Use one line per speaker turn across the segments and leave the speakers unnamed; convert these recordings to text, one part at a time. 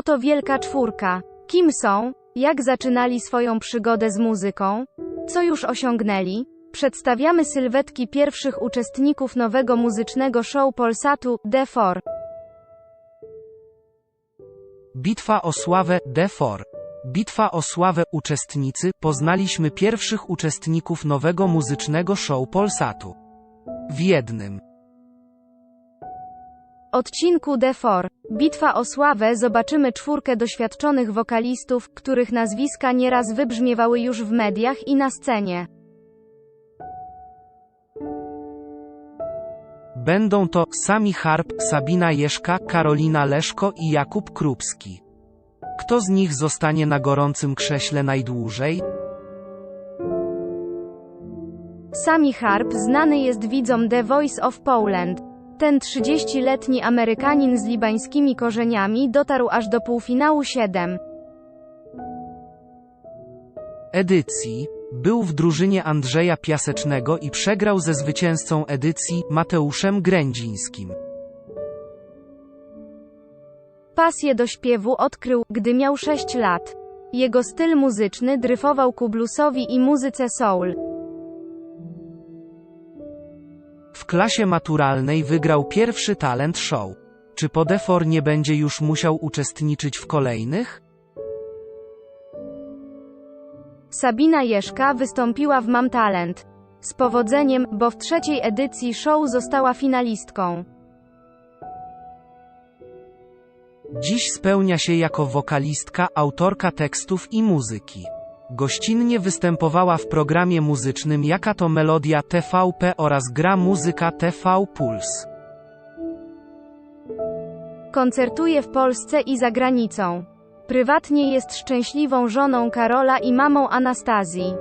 Oto wielka czwórka. Kim są? Jak zaczynali swoją przygodę z muzyką? Co już osiągnęli? Przedstawiamy sylwetki pierwszych uczestników nowego muzycznego show Polsatu, D4.
Bitwa o sławę D4. Bitwa o sławę uczestnicy poznaliśmy pierwszych uczestników nowego muzycznego show Polsatu. W jednym.
Odcinku D4. Bitwa o sławę zobaczymy czwórkę doświadczonych wokalistów, których nazwiska nieraz wybrzmiewały już w mediach i na scenie.
Będą to Sami Harp, Sabina Jeszka, Karolina Leszko i Jakub Krupski. Kto z nich zostanie na gorącym krześle najdłużej?
Sami Harp znany jest widzom The Voice of Poland. Ten 30-letni Amerykanin z libańskimi korzeniami dotarł aż do półfinału 7.
Edycji. Był w drużynie Andrzeja Piasecznego i przegrał ze zwycięzcą edycji, Mateuszem Grędzińskim.
Pasję do śpiewu odkrył, gdy miał 6 lat. Jego styl muzyczny dryfował ku bluesowi i muzyce soul.
Klasie maturalnej wygrał pierwszy talent show. Czy Podefor nie będzie już musiał uczestniczyć w kolejnych?
Sabina Jeszka wystąpiła w Mam Talent. Z powodzeniem, bo w trzeciej edycji show została finalistką.
Dziś spełnia się jako wokalistka, autorka tekstów i muzyki. Gościnnie występowała w programie muzycznym Jaka to Melodia TVP oraz gra muzyka TV Puls.
Koncertuje w Polsce i za granicą. Prywatnie jest szczęśliwą żoną Karola i mamą Anastazji.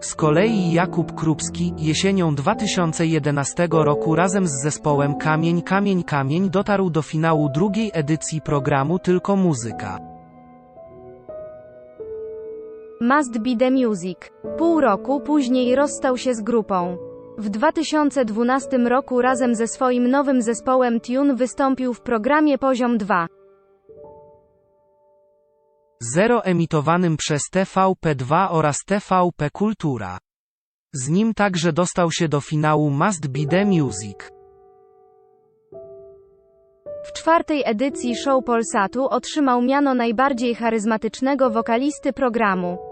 Z kolei Jakub Krupski jesienią 2011 roku razem z zespołem Kamień Kamień Kamień dotarł do finału drugiej edycji programu Tylko Muzyka.
Must Be The Music. Pół roku później rozstał się z grupą. W 2012 roku razem ze swoim nowym zespołem Tune wystąpił w programie Poziom 2.
Zero emitowanym przez TVP2 oraz TVP Kultura. Z nim także dostał się do finału Must Be The Music.
W czwartej edycji show Polsatu otrzymał miano najbardziej charyzmatycznego wokalisty programu.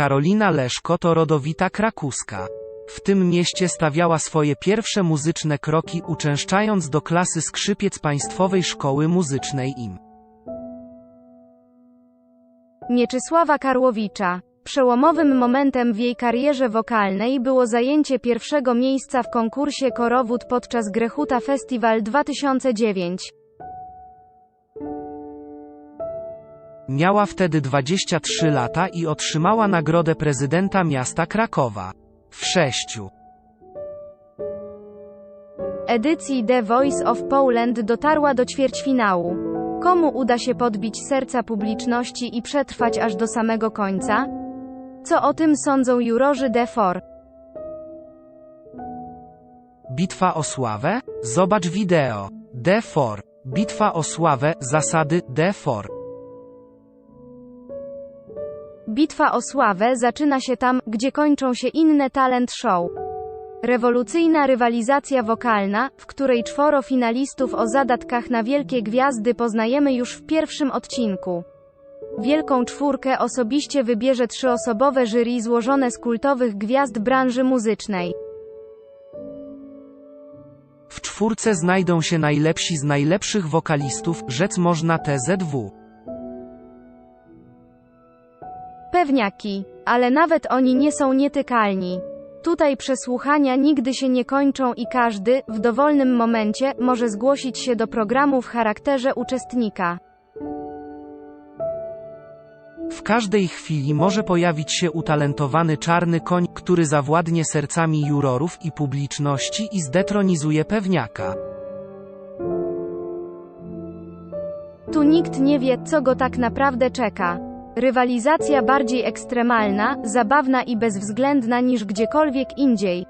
Karolina Leszko to rodowita krakuska. W tym mieście stawiała swoje pierwsze muzyczne kroki uczęszczając do klasy skrzypiec Państwowej Szkoły Muzycznej im.
Mieczysława Karłowicza. Przełomowym momentem w jej karierze wokalnej było zajęcie pierwszego miejsca w konkursie Korowód podczas Grechuta Festival 2009.
Miała wtedy 23 lata i otrzymała nagrodę prezydenta miasta Krakowa. W sześciu.
Edycji The Voice of Poland dotarła do ćwierćfinału. Komu uda się podbić serca publiczności i przetrwać aż do samego końca? Co o tym sądzą jurorzy D4?
Bitwa o sławę? Zobacz wideo. D4. Bitwa o sławę, zasady D4.
Bitwa o sławę zaczyna się tam, gdzie kończą się inne talent show. Rewolucyjna rywalizacja wokalna, w której czworo finalistów o zadatkach na wielkie gwiazdy poznajemy już w pierwszym odcinku. Wielką czwórkę osobiście wybierze trzyosobowe jury złożone z kultowych gwiazd branży muzycznej.
W czwórce znajdą się najlepsi z najlepszych wokalistów, rzec można TZW.
Pewniaki. Ale nawet oni nie są nietykalni. Tutaj przesłuchania nigdy się nie kończą i każdy, w dowolnym momencie, może zgłosić się do programu w charakterze uczestnika.
W każdej chwili może pojawić się utalentowany czarny koń, który zawładnie sercami jurorów i publiczności i zdetronizuje pewniaka.
Tu nikt nie wie, co go tak naprawdę czeka. Rywalizacja bardziej ekstremalna, zabawna i bezwzględna niż gdziekolwiek indziej.